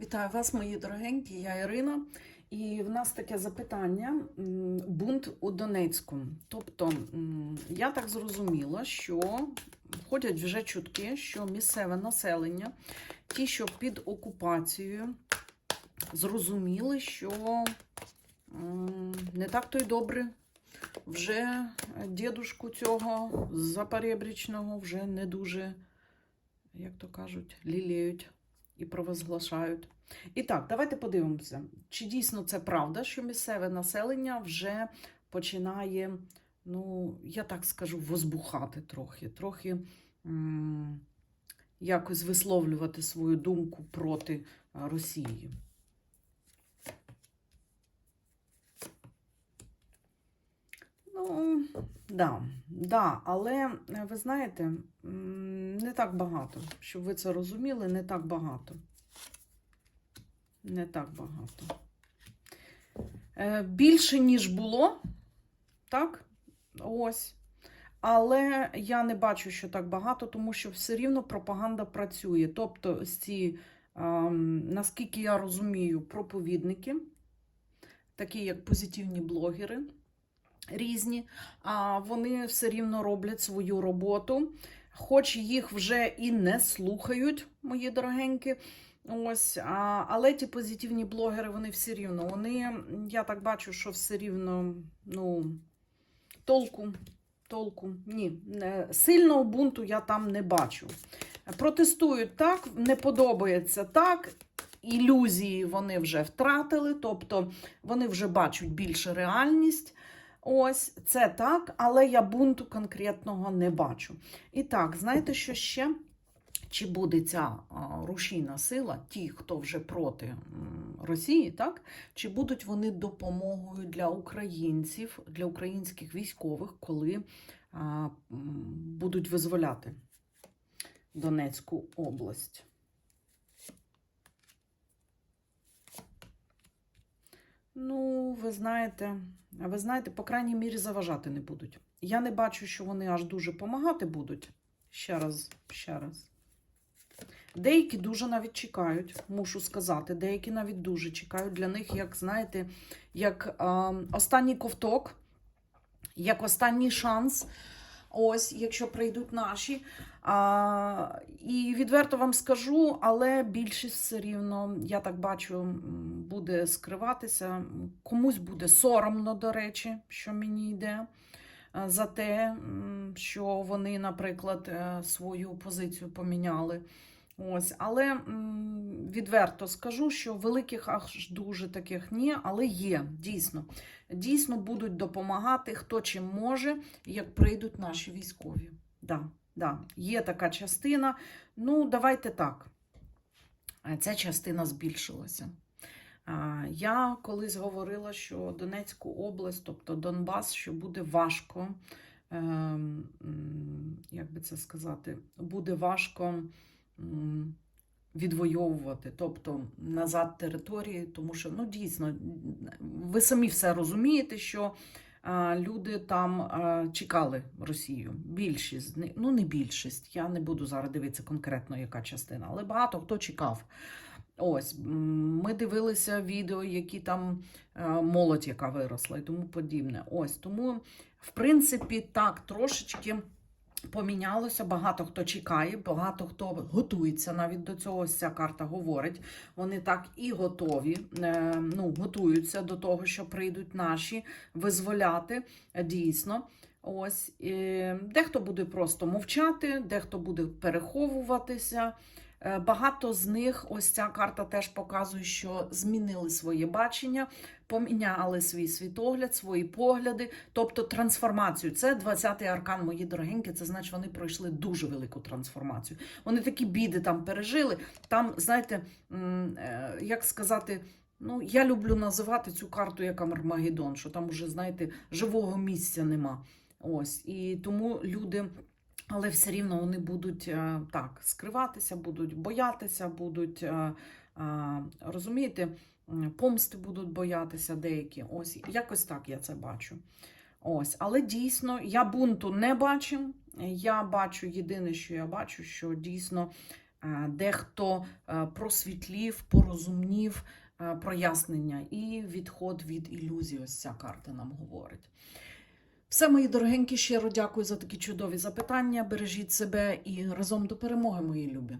Вітаю вас, мої дорогенькі, я Ірина. І в нас таке запитання: бунт у Донецьку. Тобто, я так зрозуміла, що ходять вже чутки, що місцеве населення, ті, що під окупацією, зрозуміли, що не так то й добре. Вже дідушку цього запорєбрічного вже не дуже, як то кажуть, лілеють і провозглашають. І так, давайте подивимося, чи дійсно це правда, що місцеве населення вже починає, ну, я так скажу, возбухати трохи, трохи м- якось висловлювати свою думку проти Росії. Ну, да, да, але ви знаєте, не так багато. Щоб ви це розуміли, не так багато. Не так багато. Е, Більше, ніж було, так? Ось. Але я не бачу, що так багато, тому що все рівно пропаганда працює. Тобто, ці, ем, наскільки я розумію, проповідники, такі як позитивні блогери різні, а вони все рівно роблять свою роботу, хоч їх вже і не слухають, мої дорогенькі. Ось, а, але ті позитивні блогери, вони все рівно. Вони, я так бачу, що все рівно, ну, толку, толку, ні, сильного бунту я там не бачу. Протестують так, не подобається так. Ілюзії вони вже втратили, тобто вони вже бачать більше реальність. Ось це так, але я бунту конкретного не бачу. І так, знаєте, що ще? Чи буде ця рушійна сила, ті, хто вже проти Росії, так? Чи будуть вони допомогою для українців, для українських військових, коли а, будуть визволяти Донецьку область? Ну, ви знаєте, ви знаєте, по крайній мірі заважати не будуть. Я не бачу, що вони аж дуже допомагати будуть. Ще раз, ще раз. Деякі дуже навіть чекають, мушу сказати. Деякі навіть дуже чекають. Для них, як знаєте, як а, останній ковток, як останній шанс. Ось, якщо прийдуть наші. А, і відверто вам скажу, але більшість все рівно, я так бачу, буде скриватися. Комусь буде соромно, до речі, що мені йде е, за те, що вони, наприклад, е, свою позицію поміняли. Ось, але відверто скажу, що великих аж дуже таких ні, але є дійсно. Дійсно будуть допомагати, хто чим може, як прийдуть наші військові. Да, да, є така частина. Ну, давайте так. Ця частина збільшилася. Я колись говорила, що Донецьку область, тобто Донбас, що буде важко, ем, як би це сказати, буде важко відвоювати, тобто назад території, тому що ну дійсно ви самі все розумієте, що люди там чекали Росію. Більшість ну не більшість, я не буду зараз дивитися конкретно, яка частина, але багато хто чекав. Ось ми дивилися відео, які там е, молодь, яка виросла і тому подібне. Ось тому, в принципі, так трошечки помінялося. Багато хто чекає, багато хто готується навіть до цього. Ось ця карта говорить. Вони так і готові, е, ну, готуються до того, що прийдуть наші визволяти е, дійсно. Ось дехто буде просто мовчати, дехто буде переховуватися. Е, Багато з них, ось ця карта теж показує, що змінили своє бачення, поміняли свій світогляд, свої погляди, тобто трансформацію. Це 20-й аркан, мої дорогенькі. Це значить, вони пройшли дуже велику трансформацію. Вони такі біди там пережили. Там, знаєте, е, як сказати. Ну, я люблю називати цю карту як Армагеддон, що там уже, знаєте, живого місця нема. Ось. І тому люди але все рівно вони будуть е, так скриватися, будуть боятися, будуть е, е, розумієте, помсти будуть боятися деякі. Ось якось так я це бачу. Ось, але дійсно я бунту не бачу. Я бачу єдине, що я бачу, що дійсно дехто просвітлів, порозумнів прояснення і відход від ілюзій. Ось ця карта нам говорить. Все, мої дорогенькі, щиро дякую за такі чудові запитання. Бережіть себе і разом до перемоги, мої любі.